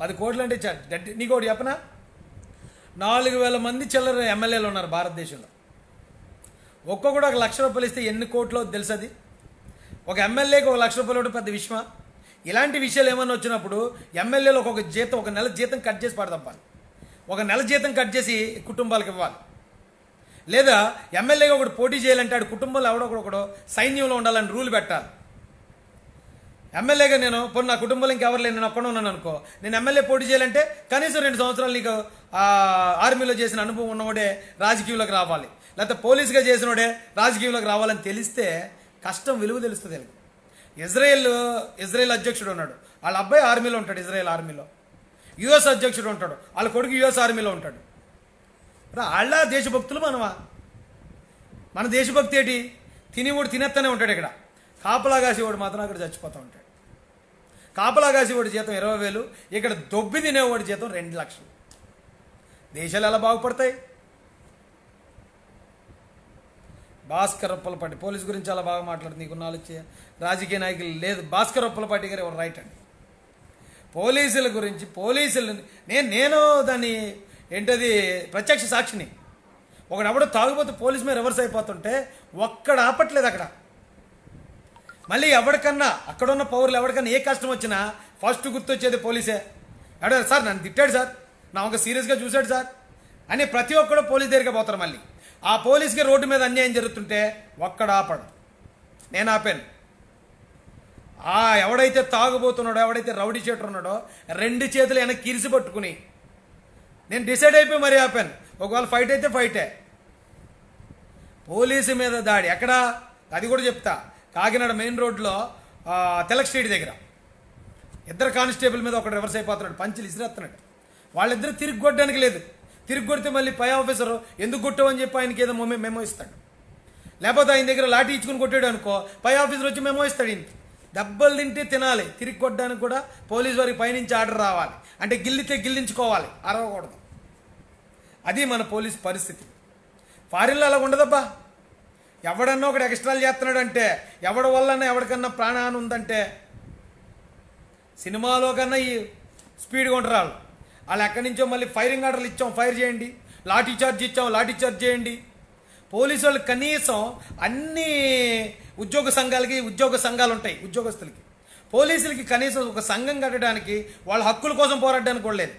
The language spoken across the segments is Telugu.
పది కోట్లు అంటే చ- గట్టి నీకు ఒకటి చెప్పనా? నాలుగు వేల మంది చిల్లర ఎమ్మెల్యేలు ఉన్నారు భారతదేశంలో. ఒక్కొక్కడు ఒక లక్ష రూపాయలు ఇస్తే ఎన్ని కోట్లు తెలుసది? ఒక ఎమ్మెల్యేకి ఒక లక్ష రూపాయలు ఇవ్వడం పెద్ద విషయమా? ఇలాంటి విషయాలు ఏమైనా వచ్చినప్పుడు ఎమ్మెల్యేలు ఒక్కొక్క జీతం ఒక నెల జీతం కట్ చేసి పడదప్పాలి ఒక నెల జీతం కట్ చేసి కుటుంబాలకు ఇవ్వాలి. లేదా ఎమ్మెల్యేగా ఒకటి పోటీ చేయాలంటే ఆడు కుటుంబంలో ఎవడొకడొకడో సైన్యంలో ఉండాలని రూల్ పెట్టాలి. ఎమ్మెల్యేగా నేను పోనీ నా కుటుంబంలో ఇంకెవరు లేని నేను ఒక్కడ ఉన్నాను అనుకో. నేను ఎమ్మెల్యే పోటీ చేయాలంటే కనీసం రెండు సంవత్సరాలు నీకు ఆర్మీలో చేసిన అనుభవం ఉన్నవాడే రాజకీయంలోకి రావాలి. లేకపోతే పోలీసుగా చేసినోడే రాజకీయంలోకి రావాలని తెలిస్తే కష్టం విలువ తెలుస్తుంది వీళ్ళకి. ఇజ్రాయెల్ ఇజ్రాయెల్ అధ్యక్షుడు ఉన్నాడు. వాళ్ళ అబ్బాయి ఆర్మీలో ఉంటాడు ఇజ్రాయెల్ ఆర్మీలో. యుఎస్ అధ్యక్షుడు ఉంటాడు. వాళ్ళ కొడుకు యుఎస్ ఆర్మీలో ఉంటాడు. వాళ్ళ దేశభక్తులు మనమా మన దేశభక్తి ఏంటి? తినేవాడు తినేస్తూనే ఉంటాడు ఇక్కడ. కాపలా కాసేవాడు మాత్రం అక్కడ చచ్చిపోతూ ఉంటాడు. కాపలా కాసేవాడి జీతం ఇరవై వేలు ఇక్కడ దొబ్బి తినేవాడి జీతం రెండు లక్షలు. దేశాలు ఎలా బాగుపడతాయి? భాస్కర్ ఉప్పలపాటి పోలీస్ గురించి చాలా బాగా మాట్లాడుతుంది నీకు నాలుగు రాజకీయ నాయకులు లేదు. భాస్కర్ ఉప్పలపాటి గారు ఎవరు? రైట్ అండి. పోలీసుల గురించి పోలీసులు నేను నేను దాన్ని ఏంటది ప్రత్యక్ష సాక్షిని. ఒకడెవడో తాగుబోతు పోలీస్ మీద రివర్స్ అయిపోతుంటే ఒక్కడ ఆపట్లేదు అక్కడ. మళ్ళీ ఎవరికన్నా అక్కడున్న పౌరులు ఎవరికన్నా ఏ కష్టం వచ్చినా ఫస్ట్ గుర్తొచ్చేది పోలీసే. ఎవడ సార్ నన్ను తిట్టాడు సార్. నా ఒక సీరియస్గా చూశాడు సార్. అని ప్రతి ఒక్కడు పోలీస్ దగ్గరికి పోతారు మళ్ళీ. ఆ పోలీస్కి రోడ్డు మీద అన్యాయం జరుగుతుంటే ఒక్కడ ఆపడు. నేను ఆపాను. ఆ ఎవడైతే తాగుబోతున్నాడో ఎవడైతే రౌడీ షీటర్ ఉన్నాడో రెండు చేతులు వెనక్కి కిరిసి పట్టుకుని నేను డిసైడ్ అయిపోయి మరీ ఆపాను. ఒకవేళ ఫైట్ అయితే ఫైటే. పోలీసు మీద దాడి. ఎక్కడ? అది కూడా చెప్తా. కాకినాడ మెయిన్ రోడ్లో తెలక్ స్ట్రీట్ దగ్గర. ఇద్దరు కానిస్టేబుల్ మీద ఒకటి రివర్స్ అయిపోతున్నాడు. పంచులు ఇసిరేస్తున్నాడు. వాళ్ళిద్దరు తిరిగి కొట్టడానికి లేదు. తిరిగి కొడితే మళ్ళీ పై ఆఫీసర్ ఎందుకు కొట్టావని చెప్పి ఆయనకి ఏదో మెమో మెమో ఇస్తాడు. లేకపోతే ఆయన దగ్గర లాఠీ ఇచ్చుకుని కొట్టాడు అనుకో పై ఆఫీసర్ వచ్చి మెమో ఇస్తాడు ఈయనకి. దెబ్బలు తింటే తినాలి. తిరిగి కొట్టడానికి కూడా పోలీస్ వారికి పైనుంచి ఆర్డర్ రావాలి. అంటే గిల్లితే గిల్లించుకోవాలి. అరవకూడదు. అది మన పోలీస్ పరిస్థితి. ఫారిన్లో అలా ఉండదబ్బా ఎవడన్నా ఒకడు ఎక్స్ట్రాలు చేస్తున్నాడంటే ఎవడి వల్లన్నా ఎవడికన్నా ప్రాణహాని ఉందంటే సినిమాలో కన్నా ఈ స్పీడ్గా ఉంటారు వాళ్ళు. వాళ్ళు ఎక్కడి నుంచో మళ్ళీ ఫైరింగ్ ఆర్డర్లు ఇచ్చాం ఫైర్ చేయండి. లాఠీ చార్జ్ ఇచ్చాం లాఠీ చార్జ్ చేయండి. పోలీసు వాళ్ళు కనీసం అన్ని ఉద్యోగ సంఘాలకి ఉద్యోగ సంఘాలు ఉంటాయి ఉద్యోగస్తులకి. పోలీసులకి కనీసం ఒక సంఘం కట్టడానికి వాళ్ళ హక్కుల కోసం పోరాడడానికి కూడా లేదు.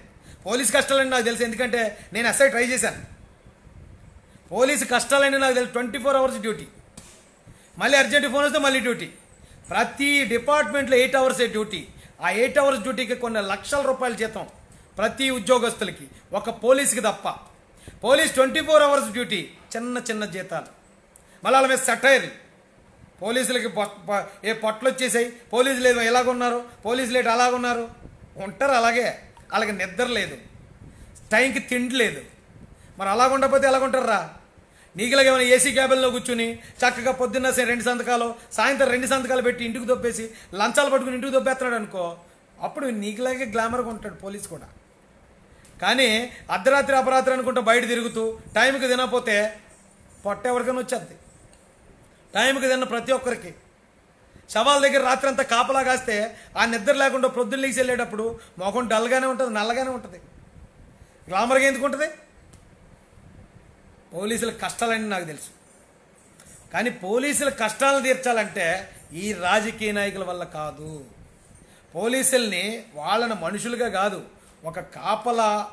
పోలీస్ కష్టాలని నాకు తెలుసు ఎందుకంటే నేను ఎస్ఐ ట్రై చేశాను. పోలీసు కష్టాలని నాకు తెలుసు ట్వంటీ ఫోర్ అవర్స్ డ్యూటీ. మళ్ళీ అర్జెంట్ ఫోన్ వస్తే మళ్ళీ డ్యూటీ. ప్రతి డిపార్ట్మెంట్లో ఎయిట్ అవర్సే డ్యూటీ. ఆ ఎయిట్ అవర్స్ డ్యూటీకి కొన్ని లక్షల రూపాయల జీతం ప్రతి ఉద్యోగస్తులకి ఒక పోలీసుకి తప్ప. Police twenty four hours duty చిన్న చిన్న జీతాలు. మళ్ళీ వాళ్ళ మీద సెటైర్లు పోలీసులకి ఏ పొట్లు వచ్చేసాయి? పోలీసులు ఏదో ఎలాగున్నారు పోలీసులు ఏదో అలాగున్నారు ఉంటారు అలాగే. వాళ్ళకి నిద్ర లేదు. టైంకి తిండి లేదు. మరి అలాగుండకపోతే ఎలాగుంటారా నీకులాగా ఏమైనా ఏసీ క్యాబిన్లో కూర్చుని చక్కగా పొద్దున్న రెండు సంతకాలు సాయంత్రం రెండు సంతకాలు పెట్టి ఇంటికి దొప్పేసి లంచాలు పట్టుకుని ఇంటికి దొబ్బేస్తున్నాడు అనుకో అప్పుడు నీకులాగే గ్లామర్గా ఉంటాడు పోలీస్ కూడా. కానీ అర్ధరాత్రి అపరాత్రి అనుకుంటా బయట తిరుగుతూ టైంకి తినకపోతే పొట్ట ఎవరికైనా వచ్చేది టైంకి తిన్న ప్రతి ఒక్కరికి. శవాల దగ్గర రాత్రి అంతా కాపలా కాస్తే ఆ నిద్ర లేకుండా ప్రొద్దున్న లేచి వెళ్ళేటప్పుడు మొఖం డల్గానే ఉంటుంది నల్లగానే ఉంటుంది. గ్లామర్గా ఎందుకు ఉంటుంది? పోలీసుల కష్టాలని నాకు తెలుసు. కానీ పోలీసుల కష్టాలను తీర్చాలంటే ఈ రాజకీయ నాయకుల వల్ల కాదు. పోలీసుల్ని వాళ్ళని మనుషులుగా కాదు ఒక కాపలా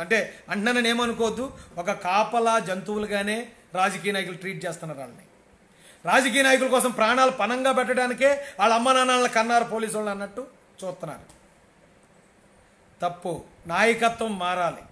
అంటే అంటున్నాను ఏమనుకోవద్దు ఒక కాపలా జంతువులుగానే రాజకీయ నాయకులు ట్రీట్ చేస్తున్నారు వాళ్ళని. రాజకీయ నాయకుల కోసం ప్రాణాలు పనంగా పెట్టడానికే వాళ్ళ అమ్మ నాన్నలను కన్నారు పోలీసు వాళ్ళు అన్నట్టు చూస్తున్నారు. తప్పు నాయకత్వం మారాలి.